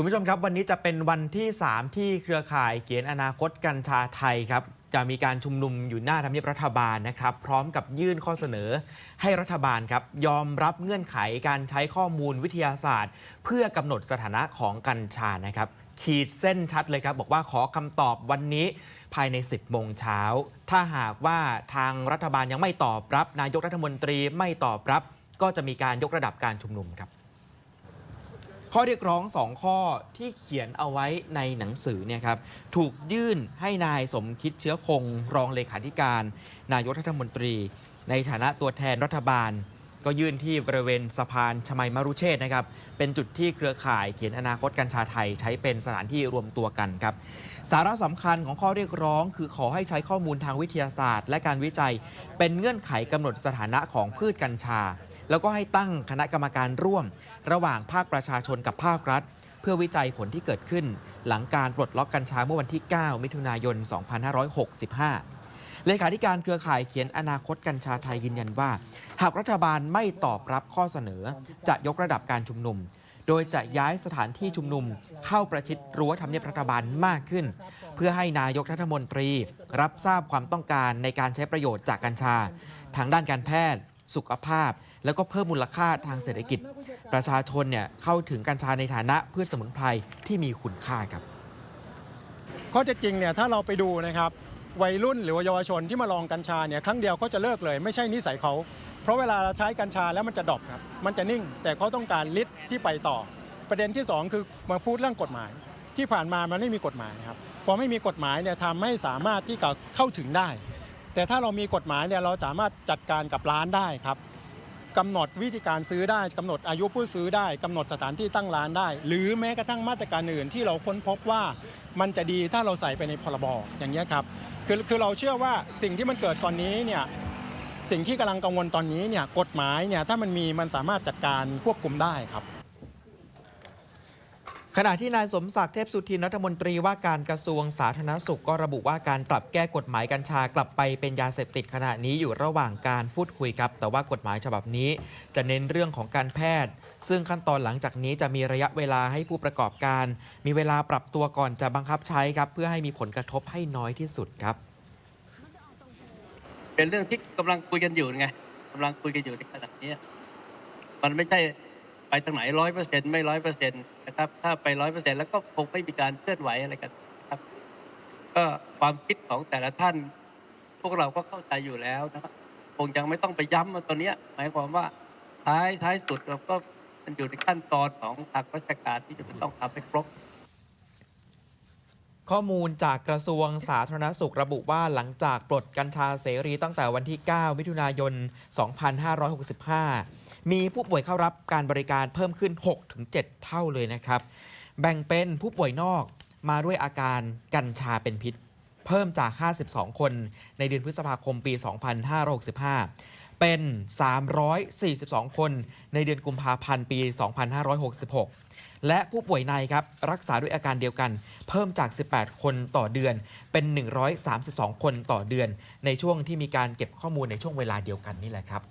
คุณผู้ชมครับวันนี้จะเป็นวันที่ 3 ที่เครือข่ายเขียนอนาคตกัญชาไทยครับจะมีการชุมนุมอยู่หน้าทำเนียบรัฐบาลนะครับ พร้อมกับยื่นข้อเสนอให้รัฐบาลครับ ยอมรับเงื่อนไขการใช้ข้อมูลวิทยาศาสตร์ เพื่อกำหนดสถานะของกัญชานะครับ ขีดเส้นชัดเลยครับ บอกว่าขอคำตอบวันนี้ภายใน 10 โมงเช้า ถ้าหากว่าทางรัฐบาลยังไม่ตอบรับ นายกรัฐมนตรีไม่ตอบรับ ก็จะมีการยกระดับการชุมนุมครับ ข้อเรียกร้อง 2 ข้อที่เขียนเอาไว้ในหนังสือเนี่ยครับถูกยื่นให้นายสมคิดเชื้อคง รองเลขาธิการ นายกรัฐมนตรี ในฐานะตัวแทนรัฐบาล ก็ยื่นที่บริเวณสะพานชมัยมรุเชษฐ์นะครับเป็นจุดที่เครือข่ายเขียนอนาคตกัญชาไทยใช้เป็นสถานที่รวมตัวกันครับสาระสำคัญของข้อเรียกร้อง คือขอให้ใช้ข้อมูลทางวิทยาศาสตร์ และการวิจัย เป็นเงื่อนไขกำหนดสถานะของพืชกัญชา แล้วก็ให้ตั้งคณะกรรมการร่วม ระหว่างภาคประชาชนกับภาครัฐ เพื่อวิจัยผลที่เกิดขึ้น หลังการปลดล็อกกัญชาเมื่อวันที่ 9 มิถุนายน 2565 เลขาธิการเครือข่ายเขียนอนาคตกัญชาไทยยืนยันว่า หากรัฐบาลไม่ตอบรับข้อเสนอ จะยกระดับการชุมนุมโดยจะย้ายสถานที่ชุมนุมเข้าประชิดรั้วทำเนียบรัฐบาลมากขึ้น เพื่อให้นายกรัฐมนตรี รับทราบความต้องการในการใช้ประโยชน์จากกัญชา ทางด้านการแพทย์ สุขภาพ แล้วก็เพิ่มมูลค่าทางเศรษฐกิจ ประชาชนเนี่ยเข้าถึงกัญชาในฐานะพืชสมุนไพรที่มีคุณค่าครับข้อเท็จจริงเนี่ยถ้าเราไปดูนะครับวัยรุ่นหรือว่าเยาวชนที่มาลองกัญชาเนี่ยครั้งเดียวก็จะเลิกเลย ไม่ใช่นิสัยเขาเพราะเวลาเราใช้กัญชาแล้วมันจะดรอปครับมันจะนิ่ง แต่เขาต้องการฤทธิ์ที่ไปต่อ ประเด็นที่สองคือมาพูดเรื่องกฎหมาย ที่ผ่านมามันไม่มีกฎหมายครับพอไม่มีกฎหมายเนี่ยทำให้สามารถที่จะเข้าถึงได้ แต่ถ้าเรามีกฎหมายเนี่ยเราสามารถจัดการกับร้านได้ครับกำหนดวิธีการซื้อได้กำหนดอายุผู้ซื้อได้กำหนดสถานที่ตั้งร้านได้ หรือแม้กระทั่งมาตรการอื่นที่เราค้นพบว่ามันจะดีถ้าเราใส่ไปในพรบอย่างนี้ครับคือคือเราเชื่อว่าสิ่งที่มันเกิดตอนนี้เนี่ยสิ่งที่กำลังกังวลตอนนี้เนี่ยกฎหมายเนี่ยถ้ามันมีมันสามารถจัดการควบคุมได้ครับ ขณะที่นายสมศักดิ์เทพสุทินรัฐมนตรีว่าการกระทรวงสาธารณสุขก็ระบุว่าการปรับแก้กฎหมายกัญชากลับไปเป็นยาเสพติดขณะนี้อยู่ระหว่างการพูดคุยครับ แต่ว่ากฎหมายฉบับนี้ จะเน้นเรื่องของการแพทย์ ซึ่งขั้นตอนหลังจากนี้จะมีระยะเวลาให้ผู้ประกอบการ มีเวลาปรับตัวก่อนจะบังคับใช้ครับ เพื่อให้มีผลกระทบให้น้อยที่สุดครับ เป็นเรื่องที่กำลังคุยกันอยู่ไงกำลังคุยกันอยู่ในขณะนี้ มันไม่ใช่ไปทางไหนร้อยเปอร์เซ็นต์ไม่ร้อยเปอร์เซ็นต์ นะครับ ถ้าไปร้อยเปอร์เซ็นต์แล้วก็คงไม่มีการเคลื่อนไหวอะไรกันครับ ก็ความคิดของแต่ละท่าน พวกเราก็เข้าใจอยู่แล้วนะครับคงยังไม่ต้องไปย้ำมาตัวเนี้ยหมายความว่าท้ายท้ายสุดเราก็มันอยู่ในขั้นตอนของทางราชการที่จะต้องทำให้ครบข้อมูลจากกระทรวงสาธารณสุขระบุว่าหลังจากปลดกัญชาเสรีตั้งแต่วันที่ 9 มิถุนายน 2565 มีผู้ป่วยเข้ารับการบริการเพิ่มขึ้น 6-7 เท่าเลยนะครับ แบ่งเป็นผู้ป่วยนอกมาด้วยอาการกัญชาเป็นพิษ เพิ่มจาก 52 คนในเดือนพฤษภาคมปี 2565 เป็น 342 คนในเดือนกุมภาพันธ์ปี 2566และผู้ป่วยในครับ รักษาด้วยอาการเดียวกัน เพิ่มจาก 18 คนต่อเดือน เป็น 132 คนต่อเดือน ในช่วงที่มีการเก็บข้อมูลในช่วงเวลาเดียวกันนี่แหละครับ